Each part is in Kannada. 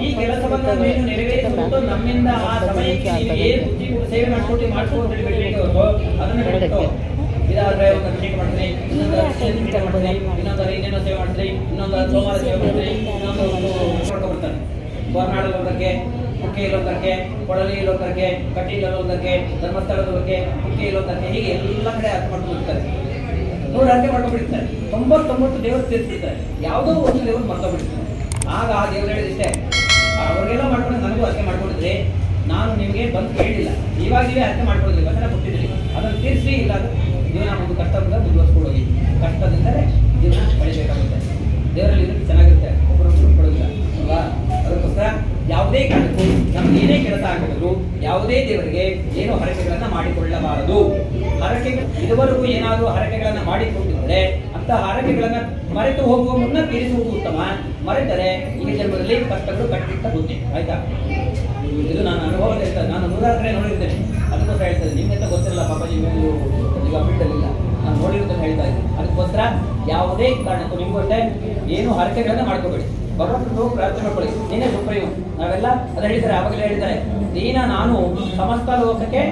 ಈ ಕೆಲಸವನ್ನು ನೀನು ನೆರವೇರಿಸಿಕೊಂಡು ನಮ್ಮಿಂದ ಆ ಸಮಯಕ್ಕೆ ನೀನು ಏನು ಬುದ್ಧಿ ಸೇವೆ ಮಾಡ್ಕೊಂಡು ಮಾಡ್ಕೊಂಡು ಬಿಡಬೇಕು ಅದನ್ನು ಬಿಟ್ಟು. ಇದಾದ್ರೆ ಒಂದು ಅಭಿಷೇಕ ಮಾಡ್ತೀನಿ ಇನ್ನೊಂದು ಮಾಡ್ತೀನಿ ಇನ್ನೊಂದು ಇನ್ನೇನೋ ಸೇವೆ ಮಾಡ್ತೀನಿ ಇನ್ನೊಂದು ಸೋಮವಾರ ಸೇವೆ ಮಾಡ್ತೀನಿ ಇನ್ನೊಂದು ಒಂದು ಹೊರನಾಡಲ್ಲಿ ಒಂದಕ್ಕೆ ಕುಕ್ಕೆ ಇಲ್ಲೋದಕ್ಕೆ ಕೊಳಲಿ ಇಲ್ಲೋದಕ್ಕೆ ಕಟ್ಟಿ ಇಲ್ಲೊಂದಕ್ಕೆ ಧರ್ಮಸ್ಥಳದೊಂದಕ್ಕೆ ಕುಕ್ಕೆ ಇಲ್ಲೋದಕ್ಕೆ ಹೀಗೆ ಎಲ್ಲ ಕಡೆ ಅರ್ಥ ಮಾಡ್ಕೊಂಡು ಬಿಡ್ತಾರೆ ನೂರು ಅರ್ಥ ಮಾಡ್ಕೊಂಡ್ಬಿಡ್ತಾರೆ. ತೊಂಬತ್ತೊಂಬತ್ತು ದೇವರು ತೀರ್ಸ್ಬಿಡ್ತಾರೆ ಯಾವುದೋ ಒಂದು ದೇವರು ಮರ್ತೋಗ್ಬಿಡ್ತಾರೆ. ಆಗ ಆ ದೇವರು ಹೇಳಿದಿಷ್ಟೇ ಅವ್ರಿಗೆಲ್ಲ ಮಾಡ್ಕೊಂಡು ನನಗೂ ಅರ್ಥ ಮಾಡ್ಕೊಂಡಿದ್ರೆ ನಾನು ನಿಮಗೆ ಬಂದು ಕೇಳಿಲ್ಲ. ಇವಾಗ ನೀವೇ ಅರ್ಥ ಮಾಡ್ಕೊಂಡಿದ್ರಿ ವಚನ ಕೊಟ್ಟಿದ್ರಿ. ಅದನ್ನು ತೀರಿಸಿ ಇಲ್ಲ ಅದು ಜೀವನ ಒಂದು ಕಷ್ಟದಿಂದ ಮುಂದುವರ್ಸ್ಕೊಂಡು ಹೋಗಿ. ಕಷ್ಟದಿಂದಲೇ ಜೀವನ ಪಡಿಬೇಕಾಗುತ್ತೆ ದೇವರಲ್ಲಿ ಇರೋದು ಚೆನ್ನಾಗಿರುತ್ತೆ. ಒಬ್ಬರೊಬ್ಬರು ಕೊಡೋದಿಲ್ಲ, ಅಲ್ವಾ? ಅದಕ್ಕೋಸ್ಕರ ಯಾವುದೇ ಕಾರಣಕ್ಕೂ ನಮ್ಗೆ ಏನೇ ಕೆಲಸ ಆಗಬಹುದು, ಯಾವುದೇ ದೇವರಿಗೆ ಏನು ಹರಕೆಗಳನ್ನು ಮಾಡಿಕೊಳ್ಳಬಾರದು. ಹರಕೆ ಇದುವರೆಗೂ ಏನಾದರೂ ಹರಕೆಗಳನ್ನು ಮಾಡಿಕೊಂಡಿದ್ದರೆ ಹರಕೆಗಳನ್ನ ಮರೆತು ಹೋಗುವ ಮುನ್ನ ತೀರಿಸುವುದು ಉತ್ತಮ. ಮರೆತರೆ ಈ ಜನ್ಮದಲ್ಲಿ ಕಷ್ಟಗಳು ಕಟ್ಟಿಟ್ಟ ಬುದ್ಧಿ. ಆಯ್ತಾ? ಇದು ನಾನು ಅನುಭವ ಇರ್ತದೆ ನಾನು ಕಡೆ ನೋಡಿರ್ತೇನೆ. ಅದಕ್ಕೋಸ್ಕರ ಹೇಳ್ತೇನೆ ನಿಮ್ಗೆ ಅಂತ ಗೊತ್ತಿರಲ್ಲ, ಪಾಪಾಜಿ, ನೀವು ಈಗ ಬಿಡಲಿಲ್ಲ ನಾನು ನೋಡಿರೋದನ್ನ ಹೇಳ್ತಾ ಇದ್ದೀನಿ. ಅದಕ್ಕೋಸ್ಕರ ಯಾವುದೇ ಕಾರಣಕ್ಕೂ ನಿಮ್ಗೆ ಅಷ್ಟೇ ಏನು ಹರಕೆಗಳನ್ನ ಮಾಡ್ಕೋಬೇಡಿ. ಭಗವಂತನು ಪ್ರಾರ್ಥನೆ ಮಾಡ್ಕೊಳ್ಳಿ. ನೀನೇ ಸುಪ್ರೀಮ್. ನಾವೆಲ್ಲ ಅದು ಹೇಳಿದ್ದಾರೆ, ಆವಾಗಲೇ ಹೇಳಿದ್ದಾರೆ. ದೀನ ನಾನು, ಸಮಸ್ತ ಲೋಕಕ್ಕೆ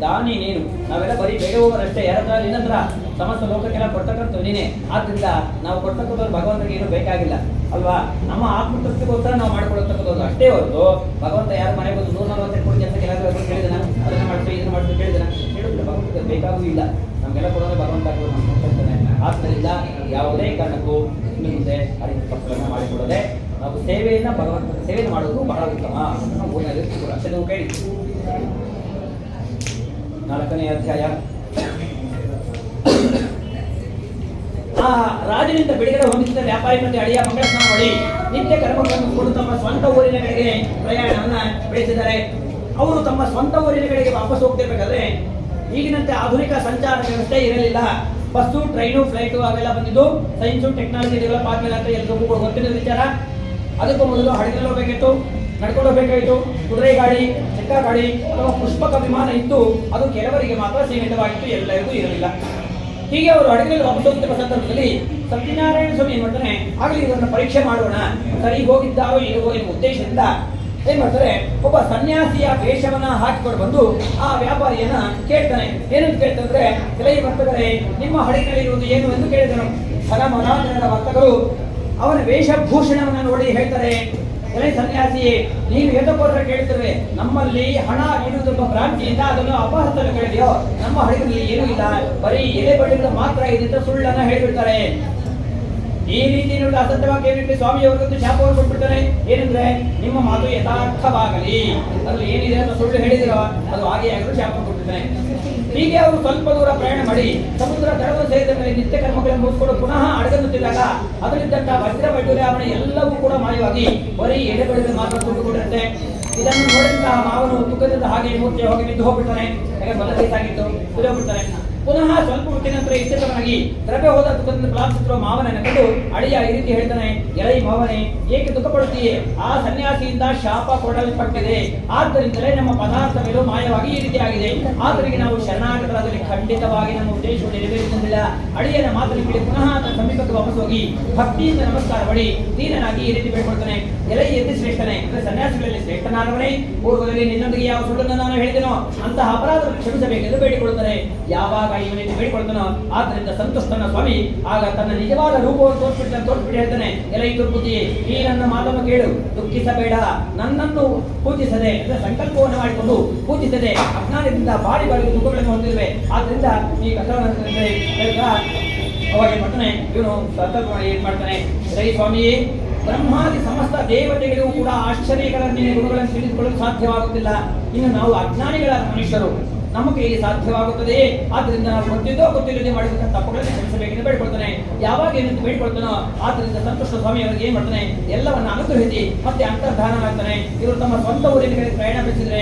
ದಾನಿ ನೀನು. ನಾವೆಲ್ಲ ಬರೀ ಬೇಡುವವರಷ್ಟೇ ಯಾರ ಹತ್ರ ನಿನ್ನ ಹತ್ರ ಸಮಸ್ತ ಲೋಕಕ್ಕೆಲ್ಲ ಕೊಡ್ತಕ್ಕಂಥ ನೀನೇ. ಆದ್ರಿಂದ ನಾವು ಕೊಡ್ತಕ್ಕಂಥದ್ದು ಭಗವಂತನಿಗೆ ಏನು ಬೇಕಾಗಿಲ್ಲ. ಅಲ್ವಾ? ನಮ್ಮ ಆತ್ಮತೃಪ್ತಿಗೋಸ್ಕರ ನಾವು ಮಾಡ್ಕೊಳ್ತಕ್ಕಂಥದ್ದು ಅಷ್ಟೇ ಹೊರತು ಭಗವಂತ ಯಾರು ಮನೆ ಬಂದು ನೂರ ನಲವತ್ತೆ ಕೋಟಿ ಏನಾದರೂ ಕೇಳಿದನ ಅದನ್ನ ಮಾಡ್ತೀವಿ, ಇದನ್ನ ಮಾಡ್ತೀವಿ ಕೇಳಿದನ ಹೇಳಿದ್ರೆ ಭಗವಂತ ಬೇಕಾಗೂ ಇಲ್ಲ. ನಮಗೆಲ್ಲ ಕೊಡೋದು ಭಗವಂತ ಆದ್ದರಿಂದ ಯಾವುದೇ ಕಾರಣಕ್ಕೂ ಇನ್ನು ಮುಂದೆ ಅರಿವು ತಪ್ಪುಗಳನ್ನ ಮಾಡಿಕೊಡದೆ ನಾವು ಸೇವೆಯನ್ನು ಭಗವಂತ ಸೇವೆಯನ್ನು ಮಾಡೋದು ಬಹಳ ಉತ್ತಮ. ನಾವು ಓದಿನಲ್ಲಿ ಅಷ್ಟೇ ನಾವು ಕೇಳಿ. ನಾಲ್ಕನೇ ಅಧ್ಯಾಯ. ರಾಜನಿಂದ ಬಿಡುಗಡೆ ಹೊಂದಿಸಿದ ವ್ಯಾಪಾರಿ ಮತ್ತು ಅಳಿಯ ಮಂಗಳ ಸ್ನಾನ ಮಾಡಿ ನಿತ್ಯ ಕರ್ಮಗಳನ್ನು ಕೊಡು ತಮ್ಮ ಸ್ವಂತ ಊರಿನ ಕಡೆಗೆ ಪ್ರಯಾಣವನ್ನ ಬೆಳೆಸಿದ್ದಾರೆ. ಅವರು ತಮ್ಮ ಸ್ವಂತ ಊರಿನ ಕಡೆಗೆ ವಾಪಸ್ ಹೋಗ್ತಿರ್ಬೇಕಾದ್ರೆ ಈಗಿನಂತೆ ಆಧುನಿಕ ಸಂಚಾರ ವ್ಯವಸ್ಥೆ ಇರಲಿಲ್ಲ. ಬಸ್ಸು, ಟ್ರೈನು, ಫ್ಲೈಟು ಅವೆಲ್ಲ ಬಂದಿದ್ದು. ಸೈನ್ಸು, ಟೆಕ್ನಾಲಜಿ ಡೆವಲಪ್ ಆಗಲಿಲ್ಲ ಅಂತ ಎಲ್ರಿಗೂ ಕೂಡ ಗೊತ್ತಿರೋ ವಿಚಾರ. ಅದಕ್ಕೂ ಮೊದಲು ಹಡಗಲ್ಲಿ ಹೋಗಬೇಕಿತ್ತು ನಡ್ಕೊಂಡು ಹೋಗಬೇಕಾಯಿತು ಕುದುರೆ ಗಾಡಿ ಚಿಕ್ಕ ಗಾಡಿ ಅಥವಾ ಪುಷ್ಪಕ ವಿಮಾನ ಇತ್ತು. ಅದು ಕೆಲವರಿಗೆ ಮಾತ್ರ ಸೀಮಿತವಾಗಿತ್ತು, ಎಲ್ಲರಿಗೂ ಇರಲಿಲ್ಲ. ಹೀಗೆ ಅವರು ಹಡಗಲ್ಲಿ ವಾಪಸ್ ಹೋಗ್ತಿರುವ ಸಂದರ್ಭದಲ್ಲಿ ಸತ್ಯನಾರಾಯಣ ಸ್ವಾಮಿ ಏನ್ ಮಾಡ್ತಾನೆ ಆಗಲಿ ಇದನ್ನು ಪರೀಕ್ಷೆ ಮಾಡೋಣ, ಸರಿ ಹೋಗಿದ್ದಾರೋ ಇಲ್ಲವೋ ಎನ್ನುವ ಉದ್ದೇಶದಿಂದ ಏನ್ ಮಾಡ್ತಾರೆ, ಒಬ್ಬ ಸನ್ಯಾಸಿಯ ವೇಷವನ್ನ ಹಾಕಿಕೊಂಡು ಬಂದು ಆ ವ್ಯಾಪಾರಿಯನ್ನ ಕೇಳ್ತಾನೆ. ಏನಂತ ಕೇಳ್ತಂದ್ರೆ ಕೆಲವು ವರ್ತಕರೇ ನಿಮ್ಮ ಹಡಗಿನಲ್ಲಿ ಇರುವುದು ಏನು? ಎಂದು ಕೇಳಿದನು. ಫಲ ಮನಾಜನರ ವರ್ತಕರು ಅವನ ವೇಷಭೂಷಣವನ್ನ ನೋಡಿ ಹೇಳ್ತಾರೆ ಎಲೆ ಸನ್ಯಾಸಿ ನೀವು ಎದಕ್ಕೋಸ್ಕರ ಕೇಳ್ತೇವೆ. ನಮ್ಮಲ್ಲಿ ಹಣ ಇಡುವುದೆಂಬ ಭ್ರಾಂತಿಯಿಂದ ಅದನ್ನು ಅಪಹರಿಸಲು ಕೇಳಿದೆಯೋ ನಮ್ಮ ಹಡಗಿನಲ್ಲಿ ಏನೂ ಇಲ್ಲ. ಬರೀ ಎಲೆ ಬಳ್ಳಿಗಳು ಮಾತ್ರ ಇದೆ ಅಂತ ಸುಳ್ಳನ್ನ ಹೇಳಿಬಿಡ್ತಾರೆ. ಈ ರೀತಿ ನೋಡಿ ಅಸತ್ಯವಾಗಿ ಏನಿದೆ? ಸ್ವಾಮಿ ಅವರಿಗೊಂದು ಶಾಪವನ್ನು ಕೊಟ್ಬಿಡ್ತಾರೆ. ಏನಂದ್ರೆ, ನಿಮ್ಮ ಮಾತು ಯಥಾರ್ಥವಾಗಲಿ. ಅದ್ರಲ್ಲಿ ಏನಿದೆ ಅಂತ ಸುಳ್ಳು ಹೇಳಿದಿರೋ, ಅದು ಹಾಗೆ ಆಗಲು ಶಾಪ ಕೊಟ್ಟಿದ್ದಾನೆ ಹೀಗೆ ಅವರು ಸ್ವಲ್ಪ ದೂರ ಪ್ರಯಾಣ ಮಾಡಿ, ಸಮುದ್ರ, ದಡವನ್ನು ಸೇರಿದ ಮೇಲೆ ನಿತ್ಯ ಕರ್ಮಗಳನ್ನು ಮುಗಿಸ್ಕೊಂಡು ಪುನಃ ಅಡಗನ್ನುತ್ತಿದ್ದಾಗ ಅದರಲ್ಲಿದ್ದಂತ ವಜ್ರ ವೈಡೂರ್ಯಾವಣ ಎಲ್ಲವೂ ಕೂಡ ಮಾಯವಾಗಿ ಬರೀ ಎಲೆಗಳಿಗೆ ಮಾತ್ರ ತುಂಬಿಕೊಂಡಿರುತ್ತೆ. ಇದನ್ನು ನೋಡಿದಂತಹ ಮಾವನು ತುಕದಿಂದ ಹಾಗೆ ಮೂರ್ತಿ ಹೋಗಿ ಬಿದ್ದು ಹೋಗ್ಬಿಡ್ತಾನೆ ಆಗಿತ್ತು ಹೋಗ್ಬಿಡ್ತಾನೆ. ಪುನಃ ಸ್ವಲ್ಪ ಹೊತ್ತಿನ ನಂತರ ಎಚ್ಚರನಾಗಿ ದ್ರವ್ಯ ಹೋದ ದುಃಖದಿಂದ ಪ್ರಾಪ್ತಿಸಿರುವ ಮಾವನನ್ನು ಕಂಡು ಅಳಿಯ ಈ ರೀತಿ ಹೇಳ್ತಾನೆ ಎಲೈ ಮಾವನೆ, ಏಕೆ ದುಃಖ ಪಡುತ್ತೀಯೇ ಆ ಸನ್ಯಾಸಿಯಿಂದ ಶಾಪ ಕೊಡಲ್ಪಟ್ಟಿದೆ. ಆದ್ದರಿಂದಲೇ ನಮ್ಮ ಪದಾರ್ಥ ಪದಾರ್ಥಗಳು ಮಾಯವಾಗಿ ಈ ರೀತಿ ಆಗಿದೆ. ಆದರೆ ನಾವು ಶರಣಾಗತರಾದಲ್ಲಿ ಖಂಡಿತವಾಗಿ ನಮ್ಮ ಉದ್ದೇಶವು ನೆರವೇರಿಸಲಿಲ್ಲ. ಅಳಿಯನ ಮಾತನ್ನು ಕೇಳಿ ಪುನಃ ತನ್ನ ಸಮೀಪಕ್ಕೆ ವಾಪಸ್ ಹೋಗಿ ಭಕ್ತಿಯಿಂದ ನಮಸ್ಕಾರ ಮಾಡಿ ದೀನನಾಗಿ ಈ ರೀತಿ ಬೇಡ್ಕೊಳ್ತಾನೆ. ಎಲೈ ಎದ್ದು ಶ್ರೇಷ್ಠನೆ? ಅಂದ್ರೆ ಸನ್ಯಾಸಿಗಳಲ್ಲಿ ಶ್ರೇಷ್ಠನಾದವನೇ? ಪೂರ್ವದಲ್ಲಿ ನಿನ್ನೊಂದಿಗೆ ಯಾವ ಸುಳ್ಳನ್ನು ನಾನು ಹೇಳಿದೆನೋ, ಅಂತಹ ಅಪರಾಧವನ್ನು ಕ್ಷಮಿಸಬೇಕೆಂದು ಬೇಡಿಕೊಳ್ಳುತ್ತಾನೆ. ಯಾವಾಗ ಇವನಿಗೆ ಬೇಡಿಕೊಳ್ತಾನೋ ಆದ್ದರಿಂದ ಸಂತಸ್ತನ ಸ್ವಾಮಿ. ಆಗ ತನ್ನ ನಿಜವಾದ ರೂಪವನ್ನು ತೋರಿಸ್ಬಿಟ್ಟು ತೋರಿಸ್ಬಿಟ್ಟು ಹೇಳ್ತಾನೆ. ಈ ದುರ್ಬುದ್ಧಿ ಈ ನನ್ನ ಮಾತನ್ನು ಕೇಳು, ದುಃಖಿಸಬೇಡ, ನನ್ನನ್ನು ಪೂಜಿಸದೆ, ಅಂದ್ರೆ ಸಂಕಲ್ಪವನ್ನು ಮಾಡಿಕೊಂಡು ಪೂಜಿಸದೆ, ಅಜ್ಞಾನದಿಂದ ಬಾಡಿ ಬಾಡಿ ದುಃಖಗಳನ್ನು ಹೊಂದಿರುವೆ. ಆದ್ರಿಂದ ಈ ಹೇಳ್ತಾ, ಅವಾಗ ಏನ್ ಮಾಡ್ತಾನೆ, ಇವನು ಸಂಕಲ್ಪ ಏನ್ ಮಾಡ್ತಾನೆ ರೈ ಸ್ವಾಮಿ, ಬ್ರಹ್ಮಾದಿ ಸಮಸ್ತ ದೇವತೆಗಳಿಗೂ ಕೂಡ ಆಶ್ಚರ್ಯಗಳನ್ನು ಗುರುಗಳನ್ನು ತಿಳಿದುಕೊಳ್ಳಲು ಸಾಧ್ಯವಾಗುತ್ತಿಲ್ಲ. ಇನ್ನು ನಾವು ಅಜ್ಞಾನಿಗಳ ಮನುಷ್ಯರು ನಮ್ಮ ಕೈಯಲ್ಲಿ ಸಾಧ್ಯವಾಗುತ್ತದೆ. ಆದ್ದರಿಂದ ನಾವು ಗೊತ್ತಿದ್ದೋ ಗೊತ್ತಿಲ್ಲದೆ ಮಾಡಿದಂತಹ ತಪ್ಪುಗಳನ್ನು ಕ್ಷಮಿಸಬೇಕೆಂದು ಬೇಡ್ಕೊಳ್ತಾನೆ ಯಾವಾಗ ಏನಂತ ಬೇಡ್ಕೊಳ್ತಾನೋ ಆದ್ದರಿಂದ ಸಂತೋಷ ಸ್ವಾಮಿ ಅವರಿಗೆ ಏನ್ ಮಾಡ್ತಾನೆ? ಎಲ್ಲವನ್ನ ಅನುಗ್ರಹಿಸಿ ಮತ್ತೆ ಅಂತರ್ಧಾನ ಅಂತರ್ಧಾನವಾಗ್ತಾನೆ ಇವರು ತಮ್ಮ ಸ್ವಂತ ಊರಿನ ಕಡೆ ಪ್ರಯಾಣ ಬೆಳೆಸಿದ್ರೆ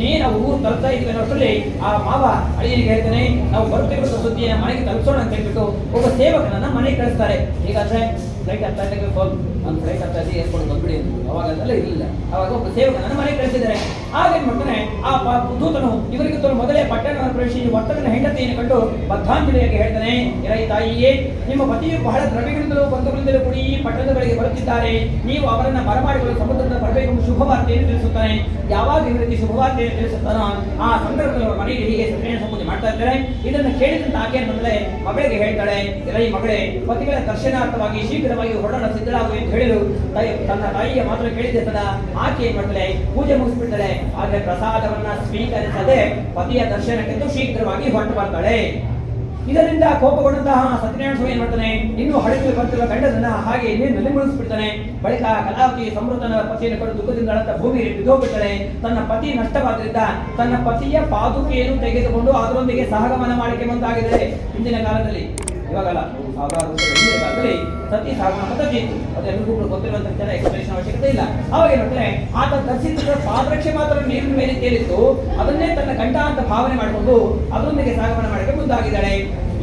ಇನ್ನೇನು ನಾವು ಊರು ತಲುಪ್ತಾ ಇದ್ವಿ ಅನ್ನೋಷ್ಟರಲ್ಲಿ ಆ ಮಾವ ಅಳಿಯನಿಗೆ ಹೇಳ್ತಾನೆ, ನಾವು ಬರುತ್ತಿರುವ ಸುದ್ದಿಯನ್ನು ಮನೆಗೆ ತಲುಪಿಸೋಣ ಅಂತ ಹೇಳ್ಬಿಟ್ಟು ಒಬ್ಬ ಸೇವಕನನ್ನ ಮನೆಗೆ ಕಳಿಸ್ತಾರೆ. ಹೇಗಾದ್ರೆ ಫ್ಲೈಟ್ ಹತ್ತಾ ಇದ್ದಾಗ ಫೋನ್ ಒಂದು ಫ್ಲೈಟ್ ಹತ್ತಾ ಇದ್ದೆ ಏರ್ಪೋರ್ಟ್ ಬಂದ್ಬಿಡಿ ಅವಾಗ ಅದೆಲ್ಲ ಇರಲಿಲ್ಲ. ಅವಾಗ ಒಬ್ಬ ಸೇವಕನನ್ನ ಮನೆಗೆ ಕಳಿಸಿದ್ದಾರೆ. ಆಗ ಏನ್ ಮಾಡ್ತಾನೆ, ಆ ದೂತನು ಇವರಿಗೆ ತೋರು ಮೊದಲೇ ಪಟ್ಟಣವನ್ನು ಪ್ರವೇಶಿಸಿ, ವರ್ತಕನ ಹೆಂಡತಿಯನ್ನು ಕಂಡು ಬದ್ಧಾಂಜಲಿಯಾಗಿ ಹೇಳ್ತಾನೆ ಇರೈ ತಾಯಿಯೇ, ನಿಮ್ಮ ಪತಿಯು ಬಹಳ ದ್ರವ್ಯಗಳಿಂದಲೂ ಬಂಧುಗಳಿಂದಲೂ ಕೂಡಿ ಈ ಪಟ್ಟಣಗಳಿಗೆ ಬರುತ್ತಿದ್ದಾರೆ. ನೀವು ಅವರನ್ನ ಬರಮಾಡಿಕೊಳ್ಳಲು ಮಾಡಬೇಕು ಎಂಬ ಶುಭವಾರ್ತೆಯನ್ನು ತಿಳಿಸುತ್ತಾನೆ. ಯಾವಾಗ ಈ ರೀತಿ ಶುಭವಾರ್ತೆಯನ್ನು ತಿಳಿಸುತ್ತಾನೋ ಆ ಸಂದರ್ಭದಲ್ಲಿ ಅವರ ಮನೆಯಲ್ಲಿ ಹೀಗೆ ಸತ್ಯನಾರಾಯಣ ಸಂಪೂಜೆ ಮಾಡ್ತಾ ಇರ್ತಾರೆ. ಇದನ್ನು ಕೇಳಿದಂತ ಆಕೆ ಅಂತಂದ್ರೆ ಮಗಳಿಗೆ ಹೇಳ್ತಾಳೆ ಈ ಮಗಳೇ, ಪತಿಗಳ ದರ್ಶನಾರ್ಥವಾಗಿ ಶೀಘ್ರವಾಗಿ ಹೊರಡಲು ಸಿದ್ಧರಾಗು ಎಂದು ಹೇಳಲು ತಾಯಿ, ತನ್ನ ತಾಯಿಯ ಮಾತ್ರ ಕೇಳಿದೆ ತದ ಆಕೆ ಏನ್ ಮಾಡ್ತಾಳೆ ಪೂಜೆ ಮುಗಿಸ್ಬಿಡ್ತಾಳೆ. ಆದ್ರೆ ಪ್ರಸಾದವನ್ನ ಸ್ವೀಕರಿಸದೆ ಪತಿಯ ದರ್ಶನಕ್ಕೆಂದು ಶೀಘ್ರವಾಗಿ ಹೊರಟು ಬರ್ತಾಳೆ. ಇದರಿಂದ ಕೋಪಗೊಂಡಂತಹ ಸತ್ಯನಾರಾಯಣ ಸ್ವಾಮಿ ಏನ್ ಮಾಡ್ತಾನೆ ಇನ್ನು ಹಡಗಿಗೆ ಬರ್ತಿರುವ ಗಂಡದನ್ನ ಹಾಗೆ ಇನ್ನೇನು ಮುಳುಗಿಸ್ಬಿಡ್ತಾನೆ ಬಳಿಕ ಕಲಾವತಿ ಸಮೃದ್ಧನ ಪತಿಯನ್ನು ಕಂಡು ದುಃಖದಿಂದ ಅಳಂತ ಭೂಮಿಯಲ್ಲಿ ಬಿದ್ದೋಗ್ಬಿಡ್ತಾಳೆ ತನ್ನ ಪತಿ ನಷ್ಟವಾದ್ರಿಂದ ತನ್ನ ಪತಿಯ ಪಾದುಕೆಯನ್ನು ತೆಗೆದುಕೊಂಡು ಅದರೊಂದಿಗೆ ಸಹಗಮನ ಮಾಡಿಕೆ ಮುಂದಾಗಿದ್ದಾರೆ ಹಿಂದಿನ ಕಾಲದಲ್ಲಿ. ಇವಾಗಲ್ಲ. ಸಾವಿರಾರು ಕಾಲದಲ್ಲಿ ಸತಿ ಸಹಗಮನ ಪದ್ಧತಿ ಇತ್ತು. ಅದು ಎಲ್ರಿಗೂ ಕೂಡ ಜನ ವಿಚಾರ ಎಕ್ಸ್ಪ್ಲೇಷನ್ ಅವಶ್ಯಕತೆ ಇಲ್ಲ. ಅವಾಗ ಏನಂದ್ರೆ ಆತ ಧರಿಸಿದ ಪಾದರಕ್ಷೆ ಮಾತ್ರ ನೀರಿನ ಮೇಲೆ ತೇಲಿತ್ತು ಅದನ್ನೇ ತನ್ನ ಕಂಠ ಅಂತ ಭಾವನೆ ಮಾಡಿಕೊಂಡು ಅದರೊಂದಿಗೆ ಸಾಗಮನ ಮಾಡಕ್ಕೆ ಮುಂದಾಗಿದ್ದಾಳೆ.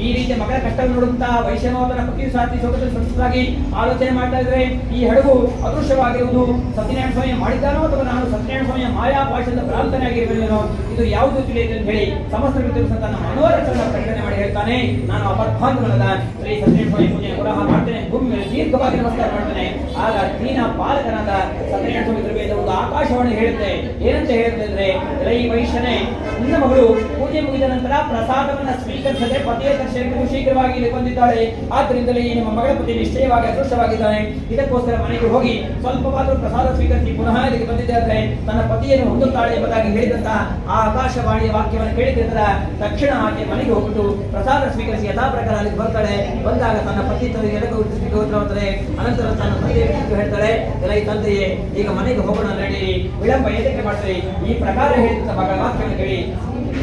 ಈ ರೀತಿ ಮಗಳ ಕಷ್ಟವನ್ನು ನೋಡುತ್ತಾ ವೈಷ್ಣವತನ ಪತಿ ಸಾಥಿ ಸೋಗದಲ್ಲಿ ಸಂತಸರಾಗಿ ಆಲೋಚನೆ ಮಾಡ್ತಾ ಇದ್ರೆ ಈ ಹಡಗು ಅದೃಶ್ಯವಾಗಿರುವುದು ಸತ್ಯನಾರಾಯಣ ಸ್ವಾಮಿ ಮಾಡಿದ್ದಾನೋ ಅಥವಾ ನಾನು ಸತ್ಯನಾರಾಯಣ ಸ್ವಾಮಿಯ ಮಾಯಾ ಭಾಷೆಯಿಂದ ಭ್ರಾಂತನಾಗಿರುವೆನೋ ಇದು ಯಾವುದು ತಿಳಿಯಿತು ಅಂತ ಹೇಳಿ ಸಮಸ್ತ ತನ್ನ ಮನೋರಥವನ್ನು ಪ್ರಕಟಣೆ ಮಾಡಿ ಹೇಳ್ತಾನೆ. ನಾನು ಅಪರ್ಭಾಗವಲ್ಲದ ಶ್ರೀ ಸತ್ಯನಾರಾಯಣ ಸ್ವಾಮಿ ಪೂಜೆ ಕೂಡ ಮಾಡ್ತೇನೆ. ಭೂಮಿ ಮೇಲೆ ದೀರ್ಘವಾಗಿ ನಮಸ್ಕಾರ ಮಾಡ್ತೇನೆ. ಆಗ ದೀನ ಪಾಲಕನಾದ ಸತ್ಯನಾರಾಯಣ ಸ್ವಾಮಿ ತಿರುಗಿದ ಒಂದು ಆಕಾಶವಾಣಿ ಹೇಳುತ್ತೆ. ಏನಂತ ಹೇಳುತ್ತೆ ಅಂದ್ರೆ, ರೈ ವೈಶ್ಯನೇ ನಿನ್ನ ಮಗಳು ಪೂಜೆ ಮುಗಿದ ನಂತರ ಪ್ರಸಾದವನ್ನ ಸ್ವೀಕರಿಸದೆ ಪತಿಯ ದರ್ಶನಕ್ಕೆ ಶೀಘ್ರವಾಗಿ ಇಲ್ಲಿ ಬಂದಿದ್ದಾಳೆ ಆದ್ದರಿಂದಲೇ ನಿಮ್ಮ ಮಗಳ ಪತಿ ನಿಶ್ಚಯವಾಗಿ ಅದೃಷ್ಟವಾಗಿದ್ದಾನೆ. ಇದಕ್ಕೋಸ್ಕರ ಮನೆಗೆ ಹೋಗಿ ಸ್ವಲ್ಪವಾದರೂ ಪ್ರಸಾದ ಸ್ವೀಕರಿಸಿ ಪುನಃ ಇಲ್ಲಿಗೆ ಬಂದಿದ್ದಾರೆ ತನ್ನ ಪತಿಯನ್ನು ಹೊಂದುತ್ತಾಳೆ ಎಂಬುದಾಗಿ ಹೇಳಿದಂತಹ ಆ ಆಕಾಶವಾಣಿಯ ವಾಕ್ಯವನ್ನು ಕೇಳಿದ ತಕ್ಷಣ ಆಕೆ ಮನೆಗೆ ಹೋಗ್ಬಿಟ್ಟು ಪ್ರಸಾದ ಸ್ವೀಕರಿಸಿ ಯಥಾ ಪ್ರಕಾರ ಅಲ್ಲಿಗೆ ಬರ್ತಾಳೆ. ಬಂದಾಗ ತನ್ನ ಪತಿ ತಂದೆ ಎದಕ್ಕೆ ಉತ್ತರವಾಗ್ತದೆ ಅನಂತರ ತನ್ನ ತಂದೆಯ ಹೇಳ್ತಾಳೆ ಎಲ್ಲ ಈ ತಂದೆಯೇ, ಈಗ ಮನೆಗೆ ಹೋಗೋಣ ನಡಿ ವಿಳಂಬ ಏದಕ್ಕೆ ಮಾಡ್ತೀರಿ? ಈ ಪ್ರಕಾರ ಹೇಳಿದಂತ ಮಗಳ ಮಾತ್ರ ಕೇಳಿ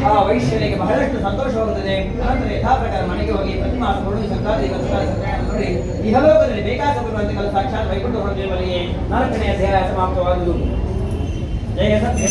ಆ ವೈಶ್ಯನಿಗೆ ಬಹಳಷ್ಟು ಸಂತೋಷವಾಗುತ್ತದೆ ಅನಂತರ ಯಥಾ ಪ್ರಕಾರ ಮನೆಗೆ ಹೋಗಿ ಪ್ರತಿಮಾ ಕೊಡು ಸಂಕ್ರಾಂತಿ ನೋಡಿ ಇಹಲೋಕದಲ್ಲಿ ಬೇಕಾದ ಬರುವಂತೆ ಕೆಲಸ ಸಾಕ್ಷಾತ್ ವೈಕುಂಠ ಹೊರದೇವರಿಗೆ ನಾಲ್ಕನೇ ಅಧ್ಯಾಯ ಸಮಾಪ್ತವಾದುದು. ಜಯ ಸತ್ಯ